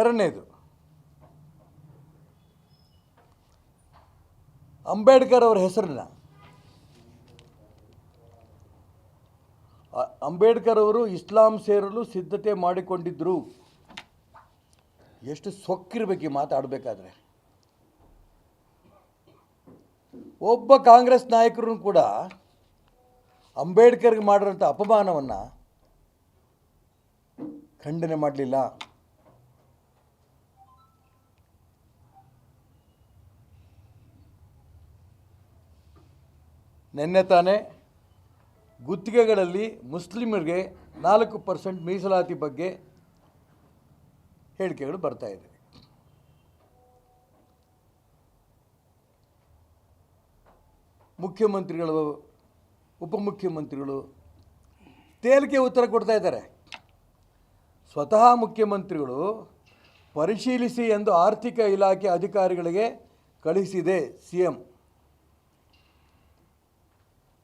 ಎರಡನೇದು. ಅಂಬೇಡ್ಕರ್ ಅವರ ಹೆಸರನ್ನ ಅಂಬೇಡ್ಕರ್ ಅವರು ಇಸ್ಲಾಂ ಸೇರಲು ಸಿದ್ಧತೆ ಮಾಡಿಕೊಂಡಿದ್ದರು ಎಷ್ಟು ಸೊಕ್ಕಿರ್ಬೇಕು ಮಾತಾಡಬೇಕಾದ್ರೆ ಒಬ್ಬ ಕಾಂಗ್ರೆಸ್ ನಾಯಕರು ಕೂಡ ಅಂಬೇಡ್ಕರ್ಗೆ ಮಾಡಿರೋಂಥ ಅಪಮಾನವನ್ನು ಖಂಡನೆ ಮಾಡಲಿಲ್ಲ. ನಿನ್ನೆ ತಾನೇ ಗುತ್ತಿಗೆಗಳಲ್ಲಿ ಮುಸ್ಲಿಮರಿಗೆ ನಾಲ್ಕು ಪರ್ಸೆಂಟ್ ಮೀಸಲಾತಿ ಬಗ್ಗೆ ಹೇಳಿಕೆಗಳು ಬರ್ತಾ ಇದೆ. ಮುಖ್ಯಮಂತ್ರಿಗಳು, ಉಪಮುಖ್ಯಮಂತ್ರಿಗಳು ತೇಲಿಕೆ ಉತ್ತರ ಕೊಡ್ತಾ ಇದ್ದಾರೆ. ಸ್ವತಃ ಮುಖ್ಯಮಂತ್ರಿಗಳು ಪರಿಶೀಲಿಸಿ ಎಂದು ಆರ್ಥಿಕ ಇಲಾಖೆ ಅಧಿಕಾರಿಗಳಿಗೆ ಕಳಿಸಿದೆ ಸಿ ಎಂ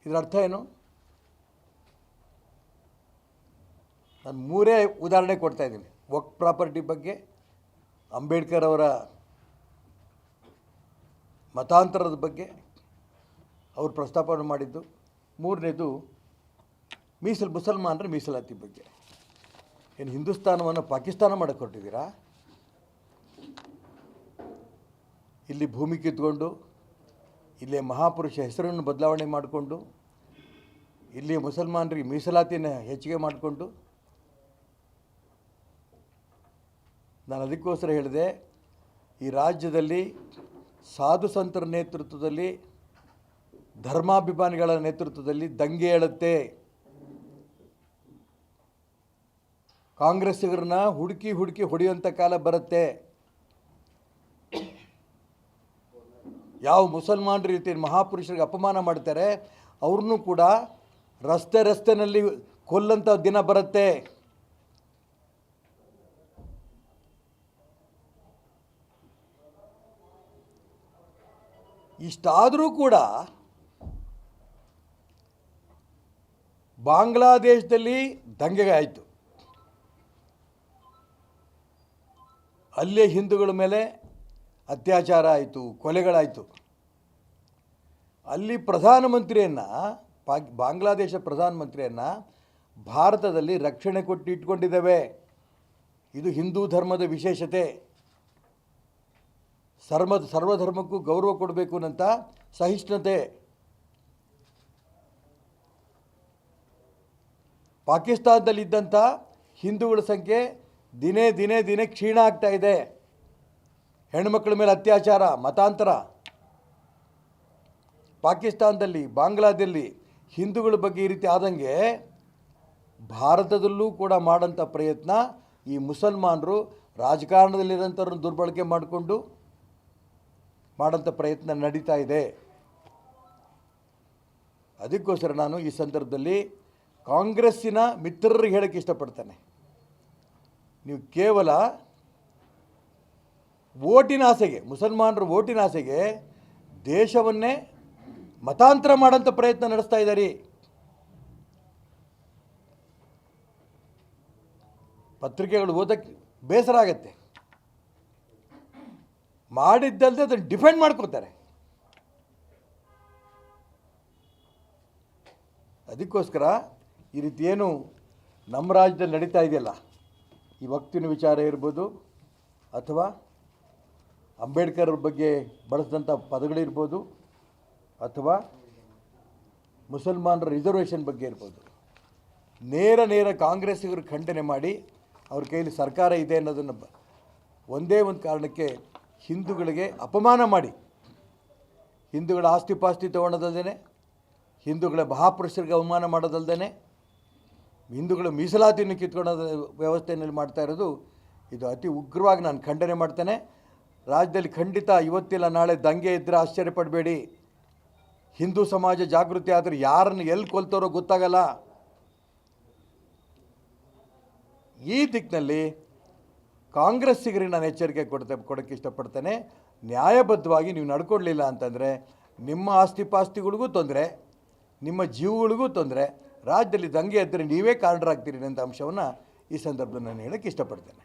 ಇದರ ಅರ್ಥ ಏನು? ನಾನು ಮೂರೇ ಉದಾಹರಣೆ ಕೊಡ್ತಾ ಇದ್ದೀನಿ. ವಕ್ ಪ್ರಾಪರ್ಟಿ ಬಗ್ಗೆ ಅಂಬೇಡ್ಕರ್ ಅವರ ಮತಾಂತರದ ಬಗ್ಗೆ ಅವರು ಪ್ರಸ್ತಾಪನೆ ಮಾಡಿದ್ದು. ಮೂರನೇದು, ಮೀಸಲು ಮುಸಲ್ಮಾನರ ಮೀಸಲಾತಿ ಬಗ್ಗೆ. ಏನು ಹಿಂದೂಸ್ತಾನವನ್ನು ಪಾಕಿಸ್ತಾನ ಮಾಡಕ್ಕೆ ಹೊರಟಿದ್ದೀರಾ? ಇಲ್ಲಿ ಭೂಮಿ ಕಿತ್ಕೊಂಡು ಇಲ್ಲೇ ಮಹಾಪುರುಷ ಹೆಸರನ್ನು ಬದಲಾವಣೆ ಮಾಡಿಕೊಂಡು ಇಲ್ಲಿ ಮುಸಲ್ಮಾನರಿಗೆ ಮೀಸಲಾತಿನ ಹೆಚ್ಚಿಗೆ ಮಾಡಿಕೊಂಡು, ನಾನು ಅದಕ್ಕೋಸ್ಕರ ಹೇಳಿದೆ, ಈ ರಾಜ್ಯದಲ್ಲಿ ಸಾಧು ಸಂತರ ನೇತೃತ್ವದಲ್ಲಿ, ಧರ್ಮಾಭಿಮಾನಿಗಳ ನೇತೃತ್ವದಲ್ಲಿ ದಂಗೆ ಹೇಳುತ್ತೆ. ಕಾಂಗ್ರೆಸ್ಸಿಗರನ್ನ ಹುಡುಕಿ ಹುಡುಕಿ ಹೊಡೆಯುವಂಥ ಕಾಲ ಬರುತ್ತೆ. ಯಾವ ಮುಸಲ್ಮಾನರ ರೀತಿ ಮಹಾಪುರುಷರಿಗೆ ಅಪಮಾನ ಮಾಡ್ತಾರೆ, ಅವ್ರನ್ನೂ ಕೂಡ ರಸ್ತೆ ರಸ್ತೆನಲ್ಲಿ ಕೊಲ್ಲಂಥ ದಿನ ಬರುತ್ತೆ. ಇಷ್ಟಾದರೂ ಕೂಡ ಬಾಂಗ್ಲಾದೇಶದಲ್ಲಿ ದಂಗೆ ಆಯಿತು. ಅಲ್ಲೇ ಹಿಂದೂಗಳ ಮೇಲೆ ಅತ್ಯಾಚಾರ ಆಯಿತು, ಕೊಲೆಗಳಾಯಿತು. ಅಲ್ಲಿ ಪ್ರಧಾನಮಂತ್ರಿಯನ್ನು, ಪಾಕ್, ಬಾಂಗ್ಲಾದೇಶ ಪ್ರಧಾನಮಂತ್ರಿಯನ್ನು ಭಾರತದಲ್ಲಿ ರಕ್ಷಣೆ ಕೊಟ್ಟು ಇಟ್ಕೊಂಡಿದ್ದೇವೆ. ಇದು ಹಿಂದೂ ಧರ್ಮದ ವಿಶೇಷತೆ. ಸರ್ವ, ಸರ್ವಧರ್ಮಕ್ಕೂ ಗೌರವ ಕೊಡಬೇಕು ಅನ್ನಂಥ ಸಹಿಷ್ಣುತೆ. ಪಾಕಿಸ್ತಾನದಲ್ಲಿದ್ದಂಥ ಹಿಂದೂಗಳ ಸಂಖ್ಯೆ ದಿನೇ ದಿನೇ ದಿನೇ ಕ್ಷೀಣ ಆಗ್ತಾ ಇದೆ. ಹೆಣ್ಮಕ್ಳ ಮೇಲೆ ಅತ್ಯಾಚಾರ, ಮತಾಂತರ. ಪಾಕಿಸ್ತಾನದಲ್ಲಿ, ಬಾಂಗ್ಲಾದಲ್ಲಿ ಹಿಂದೂಗಳ ಬಗ್ಗೆ ಈ ರೀತಿ ಆದಂಗೆ ಭಾರತದಲ್ಲೂ ಕೂಡ ಮಾಡೋಂಥ ಪ್ರಯತ್ನ ಈ ಮುಸಲ್ಮಾನರು ರಾಜಕಾರಣದಲ್ಲಿರೋಂಥವ್ರನ್ನ ದುರ್ಬಳಕೆ ಮಾಡಿಕೊಂಡು ಮಾಡೋಂಥ ಪ್ರಯತ್ನ ನಡೀತಾ ಇದೆ. ಅದಕ್ಕೋಸ್ಕರ ನಾನು ಈ ಸಂದರ್ಭದಲ್ಲಿ ಕಾಂಗ್ರೆಸ್ಸಿನ ಮಿತ್ರರಿಗೆ ಹೇಳೋಕ್ಕೆ ಇಷ್ಟಪಡ್ತೇನೆ. ನೀವು ಕೇವಲ ಓಟಿನ ಆಸೆಗೆ, ಮುಸಲ್ಮಾನರ ಓಟಿನ ಆಸೆಗೆ ದೇಶವನ್ನೇ ಮತಾಂತರ ಮಾಡೋಂಥ ಪ್ರಯತ್ನ ನಡೆಸ್ತಾ ಇದ್ದಾರೆ. ಪತ್ರಿಕೆಗಳು ಓದಕ್ಕೆ ಬೇಸರ ಆಗತ್ತೆ. ಮಾಡಿದ್ದಲ್ಲದೆ ಅದನ್ನು ಡಿಫೆಂಡ್ ಮಾಡ್ಕೋತಾರೆ ಅದಕ್ಕೋಸ್ಕರ ಈ ರೀತಿ ಏನು ನಮ್ಮ ರಾಜ್ಯದಲ್ಲಿ ನಡೀತಾ ಇದೆಯಲ್ಲ, ಈ ವಕ್ತಿನ ವಿಚಾರ ಇರ್ಬೋದು ಅಥವಾ ಅಂಬೇಡ್ಕರ್ ಬಗ್ಗೆ ಬಳಸಿದಂಥ ಪದಗಳಿರ್ಬೋದು ಅಥವಾ ಮುಸಲ್ಮಾನರ ರಿಸರ್ವೇಷನ್ ಬಗ್ಗೆ ಇರ್ಬೋದು. ನೇರ ನೇರ ಕಾಂಗ್ರೆಸ್ಸಿಗರು ಖಂಡನೆ ಮಾಡಿ ಅವ್ರ ಕೈಯಲ್ಲಿ ಸರ್ಕಾರ ಇದೆ ಅನ್ನೋದನ್ನು ಒಂದೇ ಒಂದು ಕಾರಣಕ್ಕೆ ಹಿಂದೂಗಳಿಗೆ ಅಪಮಾನ ಮಾಡಿ. ಹಿಂದೂಗಳ ಆಸ್ತಿ ಪಾಸ್ತಿ ಹಿಂದೂಗಳ ಮಹಾಪುರುಷರಿಗೆ ಅವಮಾನ ಮಾಡೋದಲ್ದೇ ಹಿಂದೂಗಳ ಮೀಸಲಾತಿಯನ್ನು ಕಿತ್ಕೊಳ್ಳೋದ ವ್ಯವಸ್ಥೆಯಲ್ಲಿ ಮಾಡ್ತಾ ಇರೋದು ಇದು ಅತಿ ಉಗ್ರವಾಗಿ ನಾನು ಖಂಡನೆ ಮಾಡ್ತೇನೆ. ರಾಜ್ಯದಲ್ಲಿ ಖಂಡಿತ ಇವತ್ತಿಲ್ಲ, ನಾಳೆ ದಂಗೆ ಇದ್ದರೆ ಆಶ್ಚರ್ಯಪಡಬೇಡಿ ಹಿಂದೂ ಸಮಾಜ ಜಾಗೃತಿ ಆದರೆ ಯಾರನ್ನು ಎಲ್ಲಿ ಕೊಲ್ತಾರೋ ಗೊತ್ತಾಗಲ್ಲ. ಈ ದಿಕ್ಕಿನಲ್ಲಿ ಕಾಂಗ್ರೆಸ್ಸಿಗರಿ ನಾನು ಎಚ್ಚರಿಕೆ ಕೊಡ್ತೆ, ಕೊಡೋಕ್ಕೆ ಇಷ್ಟಪಡ್ತೇನೆ. ನ್ಯಾಯಬದ್ಧವಾಗಿ ನೀವು ನಡ್ಕೊಡ್ಲಿಲ್ಲ ಅಂತಂದರೆ ನಿಮ್ಮ ಆಸ್ತಿ ಪಾಸ್ತಿಗಳಿಗೂ ತೊಂದರೆ, ನಿಮ್ಮ ಜೀವಗಳಿಗೂ ತೊಂದರೆ, ರಾಜ್ಯದಲ್ಲಿ ದಂಗೆ ಎದ್ದರೆ ನೀವೇ ಕಾರಣರಾಗ್ತೀರಿ ಅಂತ ಅಂಶವನ್ನು ಈ ಸಂದರ್ಭದಲ್ಲಿ ನಾನು ಹೇಳೋಕ್ಕೆ ಇಷ್ಟಪಡ್ತೇನೆ.